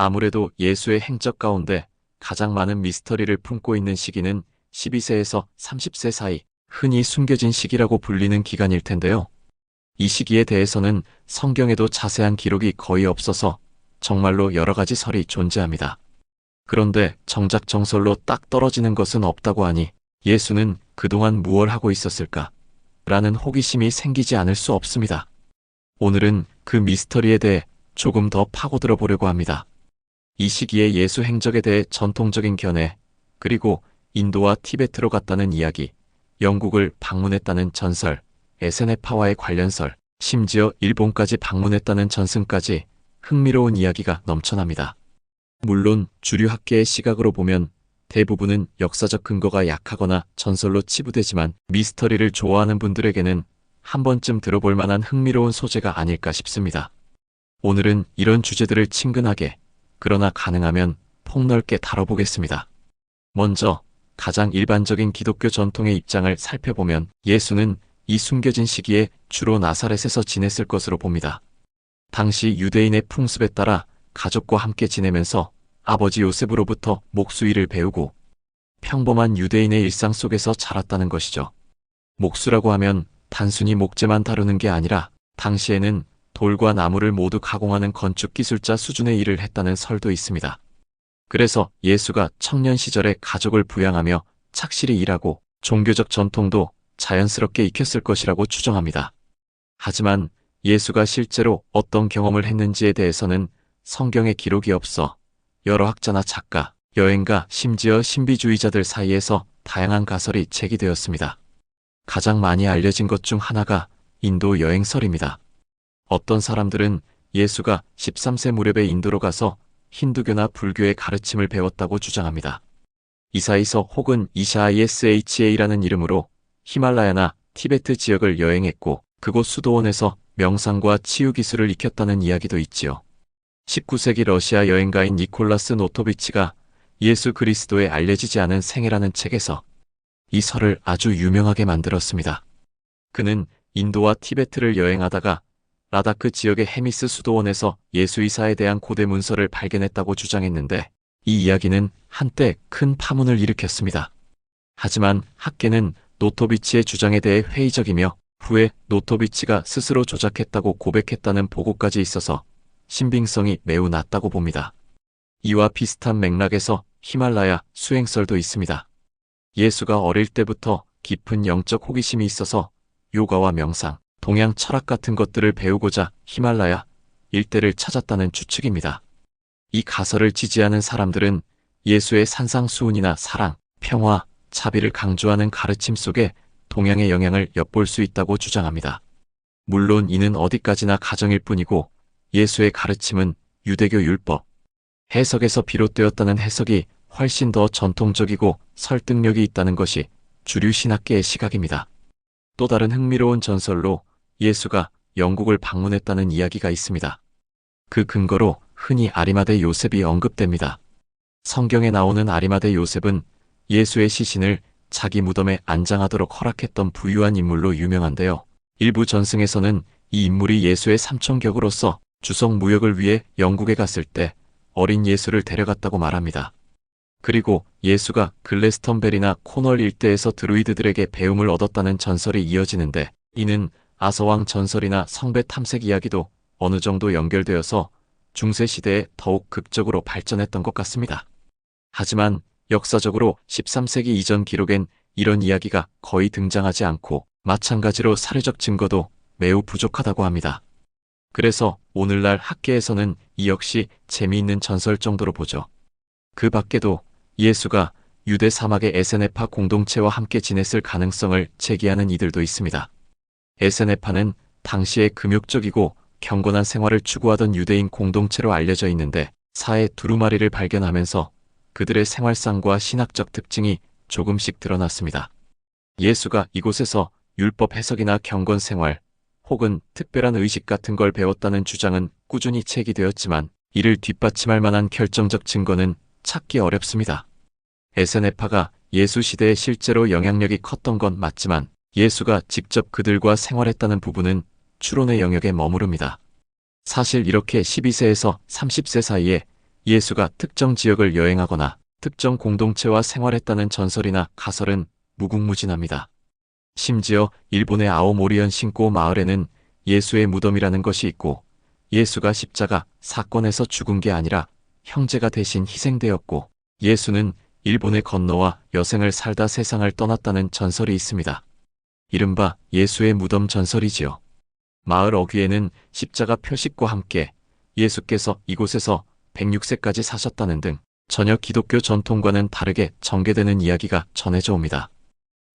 아무래도 예수의 행적 가운데 가장 많은 미스터리를 품고 있는 시기는 12세에서 30세 사이, 흔히 숨겨진 시기라고 불리는 기간일 텐데요. 이 시기에 대해서는 성경에도 자세한 기록이 거의 없어서 정말로 여러 가지 설이 존재합니다. 그런데 정작 정설로 딱 떨어지는 것은 없다고 하니 예수는 그동안 무얼 하고 있었을까? 라는 호기심이 생기지 않을 수 없습니다. 오늘은 그 미스터리에 대해 조금 더 파고들어 보려고 합니다. 이 시기의 예수 행적에 대해 전통적인 견해, 그리고 인도와 티베트로 갔다는 이야기, 영국을 방문했다는 전설, 에세네파와의 관련설, 심지어 일본까지 방문했다는 전승까지 흥미로운 이야기가 넘쳐납니다. 물론 주류 학계의 시각으로 보면 대부분은 역사적 근거가 약하거나 전설로 치부되지만 미스터리를 좋아하는 분들에게는 한 번쯤 들어볼 만한 흥미로운 소재가 아닐까 싶습니다. 오늘은 이런 주제들을 친근하게, 그러나 가능하면 폭넓게 다뤄보겠습니다. 먼저 가장 일반적인 기독교 전통의 입장을 살펴보면 예수는 이 숨겨진 시기에 주로 나사렛에서 지냈을 것으로 봅니다. 당시 유대인의 풍습에 따라 가족과 함께 지내면서 아버지 요셉으로부터 목수일을 배우고 평범한 유대인의 일상 속에서 자랐다는 것이죠. 목수라고 하면 단순히 목재만 다루는 게 아니라 당시에는 돌과 나무를 모두 가공하는 건축 기술자 수준의 일을 했다는 설도 있습니다. 그래서 예수가 청년 시절에 가족을 부양하며 착실히 일하고 종교적 전통도 자연스럽게 익혔을 것이라고 추정합니다. 하지만 예수가 실제로 어떤 경험을 했는지에 대해서는 성경에 기록이 없어 여러 학자나 작가, 여행가, 심지어 신비주의자들 사이에서 다양한 가설이 제기되었습니다. 가장 많이 알려진 것 중 하나가 인도 여행설입니다. 어떤 사람들은 예수가 13세 무렵에 인도로 가서 힌두교나 불교의 가르침을 배웠다고 주장합니다. 이사이서 혹은 이샤ISHA라는 이름으로 히말라야나 티베트 지역을 여행했고 그곳 수도원에서 명상과 치유 기술을 익혔다는 이야기도 있지요. 19세기 러시아 여행가인 니콜라스 노토비치가 예수 그리스도의 알려지지 않은 생애라는 책에서 이 설을 아주 유명하게 만들었습니다. 그는 인도와 티베트를 여행하다가 라다크 지역의 헤미스 수도원에서 예수 이사에 대한 고대 문서를 발견했다고 주장했는데 이 이야기는 한때 큰 파문을 일으켰습니다. 하지만 학계는 노토비치의 주장에 대해 회의적이며 후에 노토비치가 스스로 조작했다고 고백했다는 보고까지 있어서 신빙성이 매우 낮다고 봅니다. 이와 비슷한 맥락에서 히말라야 수행설도 있습니다. 예수가 어릴 때부터 깊은 영적 호기심이 있어서 요가와 명상, 동양 철학 같은 것들을 배우고자 히말라야 일대를 찾았다는 추측입니다. 이 가설을 지지하는 사람들은 예수의 산상수훈이나 사랑, 평화, 자비를 강조하는 가르침 속에 동양의 영향을 엿볼 수 있다고 주장합니다. 물론 이는 어디까지나 가정일 뿐이고 예수의 가르침은 유대교 율법, 해석에서 비롯되었다는 해석이 훨씬 더 전통적이고 설득력이 있다는 것이 주류 신학계의 시각입니다. 또 다른 흥미로운 전설로 예수가 영국을 방문했다는 이야기가 있습니다. 그 근거로 흔히 아리마대 요셉이 언급됩니다. 성경에 나오는 아리마대 요셉은 예수의 시신을 자기 무덤에 안장하도록 허락했던 부유한 인물로 유명한데요. 일부 전승에서는 이 인물이 예수의 삼촌격으로서 주석 무역을 위해 영국에 갔을 때 어린 예수를 데려갔다고 말합니다. 그리고 예수가 글래스턴벨이나 코널 일대에서 드루이드들에게 배움을 얻었다는 전설이 이어지는데 이는 아서왕 전설이나 성배 탐색 이야기도 어느 정도 연결되어서 중세 시대에 더욱 극적으로 발전했던 것 같습니다. 하지만 역사적으로 13세기 이전 기록엔 이런 이야기가 거의 등장하지 않고 마찬가지로 사례적 증거도 매우 부족하다고 합니다. 그래서 오늘날 학계에서는 이 역시 재미있는 전설 정도로 보죠. 그 밖에도 예수가 유대 사막의 에세네파 공동체와 함께 지냈을 가능성을 제기하는 이들도 있습니다. 에세네파는 당시에 금욕적이고 경건한 생활을 추구하던 유대인 공동체로 알려져 있는데 사해 두루마리를 발견하면서 그들의 생활상과 신학적 특징이 조금씩 드러났습니다. 예수가 이곳에서 율법 해석이나 경건 생활 혹은 특별한 의식 같은 걸 배웠다는 주장은 꾸준히 제기되었지만 이를 뒷받침할 만한 결정적 증거는 찾기 어렵습니다. 에세네파가 예수 시대에 실제로 영향력이 컸던 건 맞지만 예수가 직접 그들과 생활했다는 부분은 추론의 영역에 머무릅니다. 사실 이렇게 12세에서 30세 사이에 예수가 특정 지역을 여행하거나 특정 공동체와 생활했다는 전설이나 가설은 무궁무진합니다. 심지어 일본의 아오모리현 신고 마을에는 예수의 무덤이라는 것이 있고 예수가 십자가 사건에서 죽은 게 아니라 형제가 대신 희생되었고 예수는 일본에 건너와 여생을 살다 세상을 떠났다는 전설이 있습니다. 이른바 예수의 무덤 전설이지요. 마을 어귀에는 십자가 표식과 함께 예수께서 이곳에서 106세까지 사셨다는 등 전혀 기독교 전통과는 다르게 전개되는 이야기가 전해져 옵니다.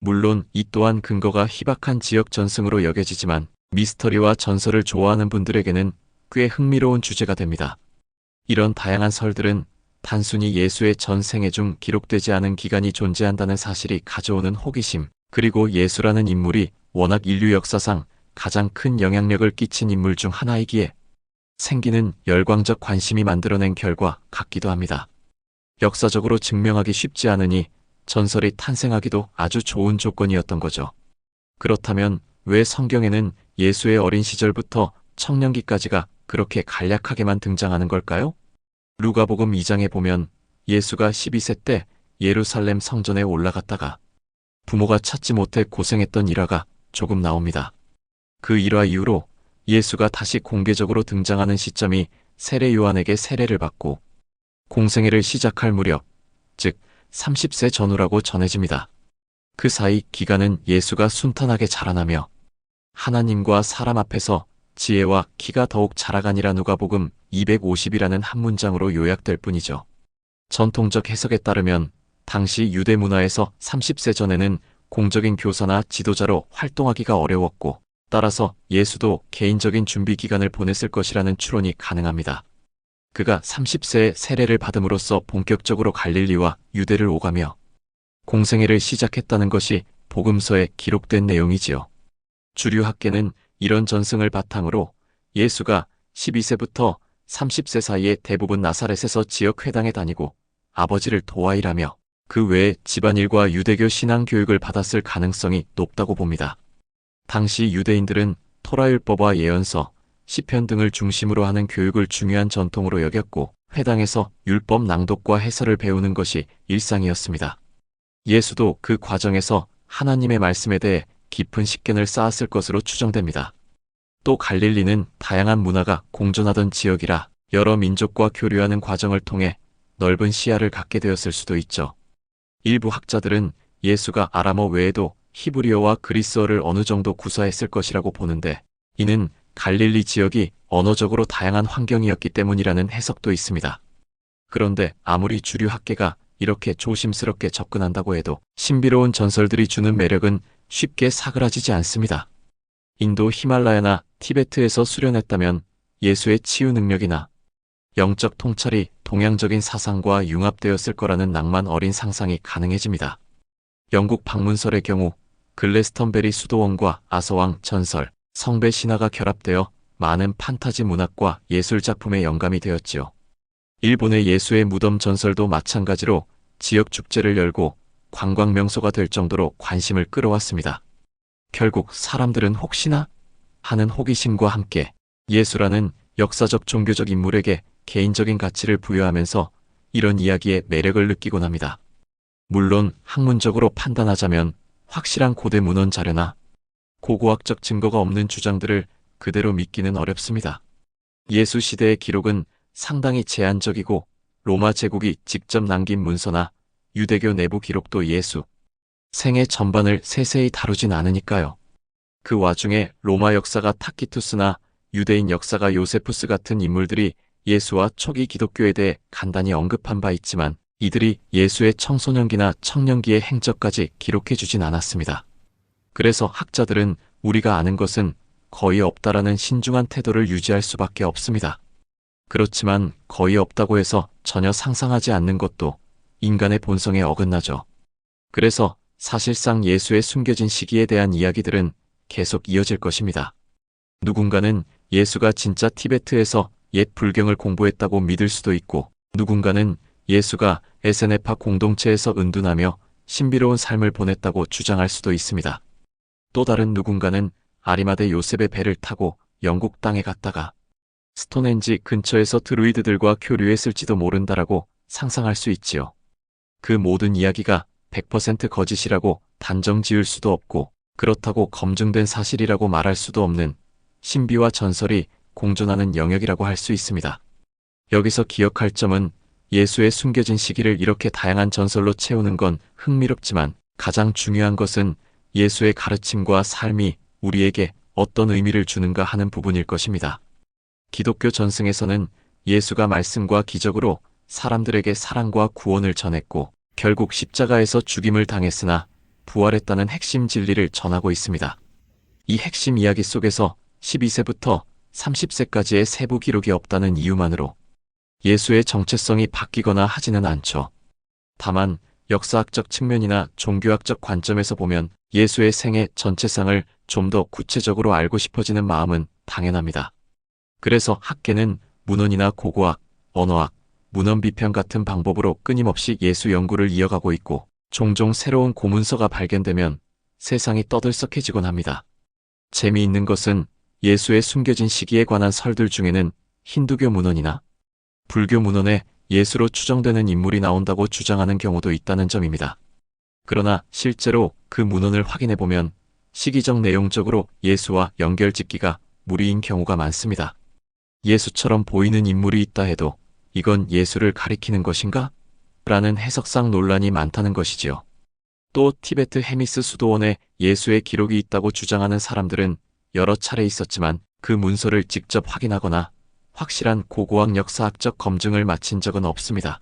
물론 이 또한 근거가 희박한 지역 전승으로 여겨지지만 미스터리와 전설을 좋아하는 분들에게는 꽤 흥미로운 주제가 됩니다. 이런 다양한 설들은 단순히 예수의 전 생애 중 기록되지 않은 기간이 존재한다는 사실이 가져오는 호기심, 그리고 예수라는 인물이 워낙 인류 역사상 가장 큰 영향력을 끼친 인물 중 하나이기에 생기는 열광적 관심이 만들어낸 결과 같기도 합니다. 역사적으로 증명하기 쉽지 않으니 전설이 탄생하기도 아주 좋은 조건이었던 거죠. 그렇다면 왜 성경에는 예수의 어린 시절부터 청년기까지가 그렇게 간략하게만 등장하는 걸까요? 루가복음 2장에 보면 예수가 12세 때 예루살렘 성전에 올라갔다가 부모가 찾지 못해 고생했던 일화가 조금 나옵니다. 그 일화 이후로 예수가 다시 공개적으로 등장하는 시점이 세례 요한에게 세례를 받고 공생애를 시작할 무렵, 즉 30세 전후라고 전해집니다. 그 사이 기간은 예수가 순탄하게 자라나며 하나님과 사람 앞에서 지혜와 키가 더욱 자라가니라 누가복음 250이라는 한 문장으로 요약될 뿐이죠. 전통적 해석에 따르면 당시 유대 문화에서 30세 전에는 공적인 교사나 지도자로 활동하기가 어려웠고 따라서 예수도 개인적인 준비 기간을 보냈을 것이라는 추론이 가능합니다. 그가 30세에 세례를 받음으로써 본격적으로 갈릴리와 유대를 오가며 공생애를 시작했다는 것이 복음서에 기록된 내용이지요. 주류 학계는 이런 전승을 바탕으로 예수가 12세부터 30세 사이에 대부분 나사렛에서 지역 회당에 다니고 아버지를 도와 일하며 그 외에 집안일과 유대교 신앙 교육을 받았을 가능성이 높다고 봅니다. 당시 유대인들은 토라율법과 예언서, 시편 등을 중심으로 하는 교육을 중요한 전통으로 여겼고 회당에서 율법 낭독과 해설을 배우는 것이 일상이었습니다. 예수도 그 과정에서 하나님의 말씀에 대해 깊은 식견을 쌓았을 것으로 추정됩니다. 또 갈릴리는 다양한 문화가 공존하던 지역이라 여러 민족과 교류하는 과정을 통해 넓은 시야를 갖게 되었을 수도 있죠. 일부 학자들은 예수가 아람어 외에도 히브리어와 그리스어를 어느 정도 구사했을 것이라고 보는데 이는 갈릴리 지역이 언어적으로 다양한 환경이었기 때문이라는 해석도 있습니다. 그런데 아무리 주류 학계가 이렇게 조심스럽게 접근한다고 해도 신비로운 전설들이 주는 매력은 쉽게 사그라지지 않습니다. 인도 히말라야나 티베트에서 수련했다면 예수의 치유 능력이나 영적 통찰이 동양적인 사상과 융합되었을 거라는 낭만 어린 상상이 가능해집니다. 영국 방문설의 경우 글래스턴베리 수도원과 아서왕 전설, 성배 신화가 결합되어 많은 판타지 문학과 예술 작품의 영감이 되었지요. 일본의 예수의 무덤 전설도 마찬가지로 지역 축제를 열고 관광 명소가 될 정도로 관심을 끌어왔습니다. 결국 사람들은 혹시나 하는 호기심과 함께 예수라는 역사적 종교적 인물에게 개인적인 가치를 부여하면서 이런 이야기에 매력을 느끼곤 합니다. 물론 학문적으로 판단하자면 확실한 고대 문헌 자료나 고고학적 증거가 없는 주장들을 그대로 믿기는 어렵습니다. 예수 시대의 기록은 상당히 제한적이고 로마 제국이 직접 남긴 문서나 유대교 내부 기록도 예수 생애 전반을 세세히 다루진 않으니까요. 그 와중에 로마 역사가 타키투스나 유대인 역사가 요세푸스 같은 인물들이 예수와 초기 기독교에 대해 간단히 언급한 바 있지만 이들이 예수의 청소년기나 청년기의 행적까지 기록해 주진 않았습니다. 그래서 학자들은 우리가 아는 것은 거의 없다라는 신중한 태도를 유지할 수밖에 없습니다. 그렇지만 거의 없다고 해서 전혀 상상하지 않는 것도 인간의 본성에 어긋나죠. 그래서 사실상 예수의 숨겨진 시기에 대한 이야기들은 계속 이어질 것입니다. 누군가는 예수가 진짜 티베트에서 옛 불경을 공부했다고 믿을 수도 있고 누군가는 예수가 에세네파 공동체에서 은둔하며 신비로운 삶을 보냈다고 주장할 수도 있습니다. 또 다른 누군가는 아리마대 요셉의 배를 타고 영국 땅에 갔다가 스톤헨지 근처에서 드루이드들과 교류했을지도 모른다라고 상상할 수 있지요. 그 모든 이야기가 100% 거짓이라고 단정 지을 수도 없고 그렇다고 검증된 사실이라고 말할 수도 없는 신비와 전설이 공존하는 영역이라고 할 수 있습니다. 여기서 기억할 점은 예수의 숨겨진 시기를 이렇게 다양한 전설로 채우는 건 흥미롭지만 가장 중요한 것은 예수의 가르침과 삶이 우리에게 어떤 의미를 주는가 하는 부분일 것입니다. 기독교 전승에서는 예수가 말씀과 기적으로 사람들에게 사랑과 구원을 전했고 결국 십자가에서 죽임을 당했으나 부활했다는 핵심 진리를 전하고 있습니다. 이 핵심 이야기 속에서 12세부터 30세까지의 세부 기록이 없다는 이유만으로 예수의 정체성이 바뀌거나 하지는 않죠. 다만 역사학적 측면이나 종교학적 관점에서 보면 예수의 생애 전체상을 좀 더 구체적으로 알고 싶어지는 마음은 당연합니다. 그래서 학계는 문헌이나 고고학, 언어학, 문헌 비평 같은 방법으로 끊임없이 예수 연구를 이어가고 있고 종종 새로운 고문서가 발견되면 세상이 떠들썩해지곤 합니다. 재미있는 것은 예수의 숨겨진 시기에 관한 설들 중에는 힌두교 문헌이나 불교 문헌에 예수로 추정되는 인물이 나온다고 주장하는 경우도 있다는 점입니다. 그러나 실제로 그 문헌을 확인해 보면 시기적 내용적으로 예수와 연결짓기가 무리인 경우가 많습니다. 예수처럼 보이는 인물이 있다 해도 이건 예수를 가리키는 것인가? 라는 해석상 논란이 많다는 것이지요. 또 티베트 헤미스 수도원에 예수의 기록이 있다고 주장하는 사람들은 여러 차례 있었지만 그 문서를 직접 확인하거나 확실한 고고학 역사학적 검증을 마친 적은 없습니다.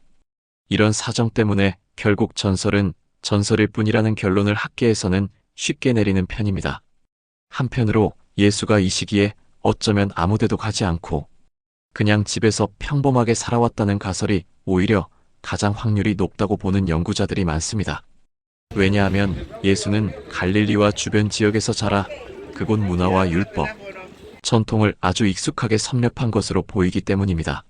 이런 사정 때문에 결국 전설은 전설일 뿐이라는 결론을 학계에서는 쉽게 내리는 편입니다. 한편으로 예수가 이 시기에 어쩌면 아무데도 가지 않고 그냥 집에서 평범하게 살아왔다는 가설이 오히려 가장 확률이 높다고 보는 연구자들이 많습니다. 왜냐하면 예수는 갈릴리와 주변 지역에서 자라 그곳 문화와 율법, 전통을 아주 익숙하게 섭렵한 것으로 보이기 때문입니다.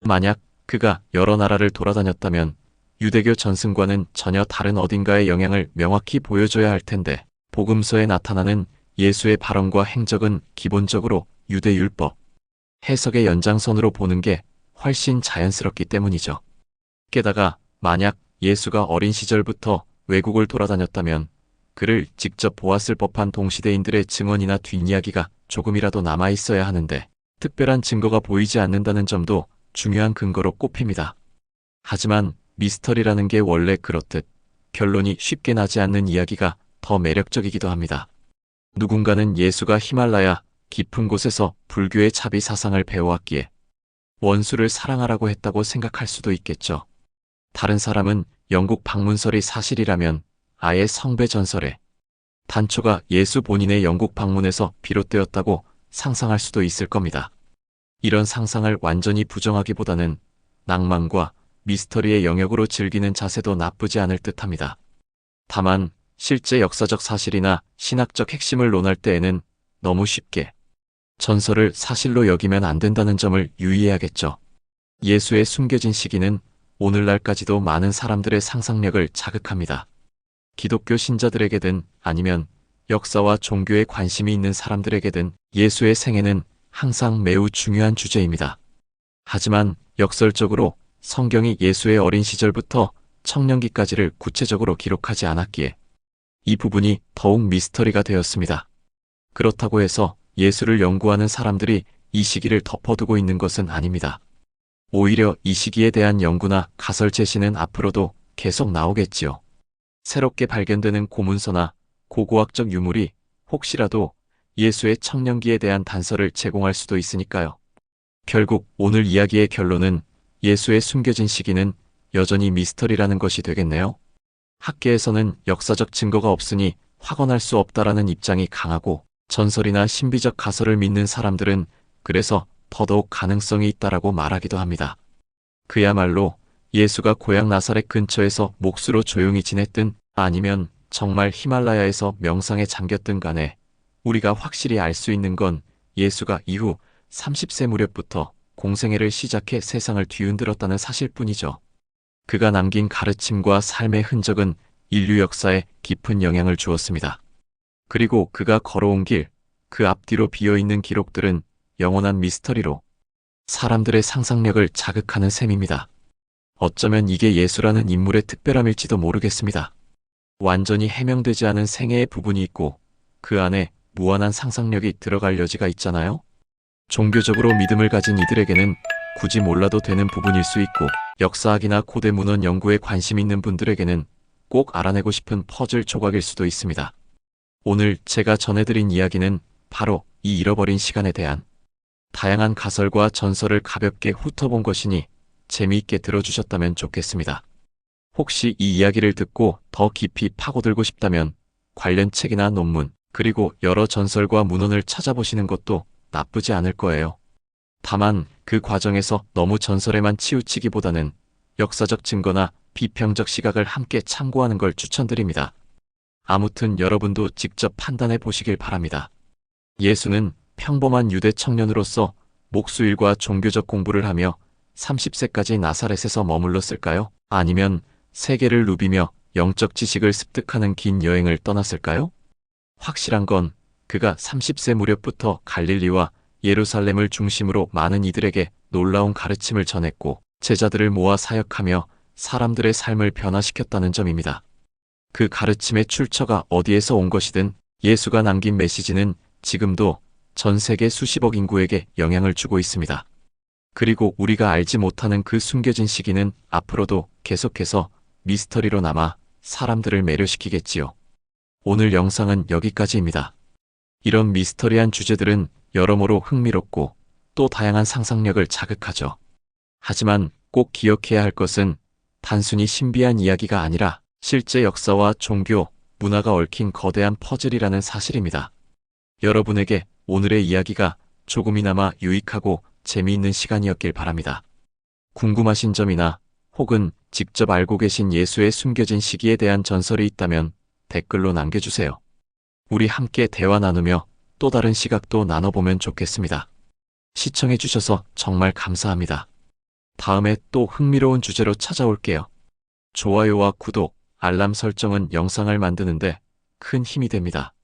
만약 그가 여러 나라를 돌아다녔다면 유대교 전승과는 전혀 다른 어딘가의 영향을 명확히 보여줘야 할 텐데 복음서에 나타나는 예수의 발언과 행적은 기본적으로 유대 율법, 해석의 연장선으로 보는 게 훨씬 자연스럽기 때문이죠. 게다가 만약 예수가 어린 시절부터 외국을 돌아다녔다면 그를 직접 보았을 법한 동시대인들의 증언이나 뒷이야기가 조금이라도 남아 있어야 하는데 특별한 증거가 보이지 않는다는 점도 중요한 근거로 꼽힙니다. 하지만 미스터리라는 게 원래 그렇듯 결론이 쉽게 나지 않는 이야기가 더 매력적이기도 합니다. 누군가는 예수가 히말라야 깊은 곳에서 불교의 차비 사상을 배워왔기에 원수를 사랑하라고 했다고 생각할 수도 있겠죠. 다른 사람은 영국 방문설이 사실이라면 아예 성배 전설에 단초가 예수 본인의 영국 방문에서 비롯되었다고 상상할 수도 있을 겁니다. 이런 상상을 완전히 부정하기보다는 낭만과 미스터리의 영역으로 즐기는 자세도 나쁘지 않을 듯합니다. 다만 실제 역사적 사실이나 신학적 핵심을 논할 때에는 너무 쉽게 전설을 사실로 여기면 안 된다는 점을 유의해야겠죠. 예수의 숨겨진 시기는 오늘날까지도 많은 사람들의 상상력을 자극합니다. 기독교 신자들에게든 아니면 역사와 종교에 관심이 있는 사람들에게든 예수의 생애는 항상 매우 중요한 주제입니다. 하지만 역설적으로 성경이 예수의 어린 시절부터 청년기까지를 구체적으로 기록하지 않았기에 이 부분이 더욱 미스터리가 되었습니다. 그렇다고 해서 예수를 연구하는 사람들이 이 시기를 덮어두고 있는 것은 아닙니다. 오히려 이 시기에 대한 연구나 가설 제시는 앞으로도 계속 나오겠지요. 새롭게 발견되는 고문서나 고고학적 유물이 혹시라도 예수의 청년기에 대한 단서를 제공할 수도 있으니까요. 결국 오늘 이야기의 결론은 예수의 숨겨진 시기는 여전히 미스터리라는 것이 되겠네요. 학계에서는 역사적 증거가 없으니 확언할 수 없다라는 입장이 강하고 전설이나 신비적 가설을 믿는 사람들은 그래서 더더욱 가능성이 있다라고 말하기도 합니다. 그야말로 예수가 고향 나사렛 근처에서 몫으로 조용히 지냈든 아니면 정말 히말라야에서 명상에 잠겼든 간에 우리가 확실히 알 수 있는 건 예수가 이후 30세 무렵부터 공생애를 시작해 세상을 뒤흔들었다는 사실뿐이죠. 그가 남긴 가르침과 삶의 흔적은 인류 역사에 깊은 영향을 주었습니다. 그리고 그가 걸어온 길, 그 앞뒤로 비어있는 기록들은 영원한 미스터리로 사람들의 상상력을 자극하는 셈입니다. 어쩌면 이게 예수라는 인물의 특별함일지도 모르겠습니다. 완전히 해명되지 않은 생애의 부분이 있고 그 안에 무한한 상상력이 들어갈 여지가 있잖아요. 종교적으로 믿음을 가진 이들에게는 굳이 몰라도 되는 부분일 수 있고 역사학이나 고대 문헌 연구에 관심 있는 분들에게는 꼭 알아내고 싶은 퍼즐 조각일 수도 있습니다. 오늘 제가 전해드린 이야기는 바로 이 잃어버린 시간에 대한 다양한 가설과 전설을 가볍게 훑어본 것이니 재미있게 들어주셨다면 좋겠습니다. 혹시 이 이야기를 듣고 더 깊이 파고들고 싶다면 관련 책이나 논문, 그리고 여러 전설과 문헌을 찾아보시는 것도 나쁘지 않을 거예요. 다만 그 과정에서 너무 전설에만 치우치기보다는 역사적 증거나 비평적 시각을 함께 참고하는 걸 추천드립니다. 아무튼 여러분도 직접 판단해 보시길 바랍니다. 예수는 평범한 유대 청년으로서 목수일과 종교적 공부를 하며 30세까지 나사렛에서 머물렀을까요? 아니면 세계를 누비며 영적 지식을 습득하는 긴 여행을 떠났을까요? 확실한 건 그가 30세 무렵부터 갈릴리와 예루살렘을 중심으로 많은 이들에게 놀라운 가르침을 전했고 제자들을 모아 사역하며 사람들의 삶을 변화시켰다는 점입니다. 그 가르침의 출처가 어디에서 온 것이든 예수가 남긴 메시지는 지금도 전 세계 수십억 인구에게 영향을 주고 있습니다. 그리고 우리가 알지 못하는 그 숨겨진 시기는 앞으로도 계속해서 미스터리로 남아 사람들을 매료시키겠지요. 오늘 영상은 여기까지입니다. 이런 미스터리한 주제들은 여러모로 흥미롭고 또 다양한 상상력을 자극하죠. 하지만 꼭 기억해야 할 것은 단순히 신비한 이야기가 아니라 실제 역사와 종교, 문화가 얽힌 거대한 퍼즐이라는 사실입니다. 여러분에게 오늘의 이야기가 조금이나마 유익하고 재미있는 시간이었길 바랍니다. 궁금하신 점이나 혹은 직접 알고 계신 예수의 숨겨진 시기에 대한 전설이 있다면 댓글로 남겨주세요. 우리 함께 대화 나누며 또 다른 시각도 나눠보면 좋겠습니다. 시청해주셔서 정말 감사합니다. 다음에 또 흥미로운 주제로 찾아올게요. 좋아요와 구독, 알람 설정은 영상을 만드는데 큰 힘이 됩니다.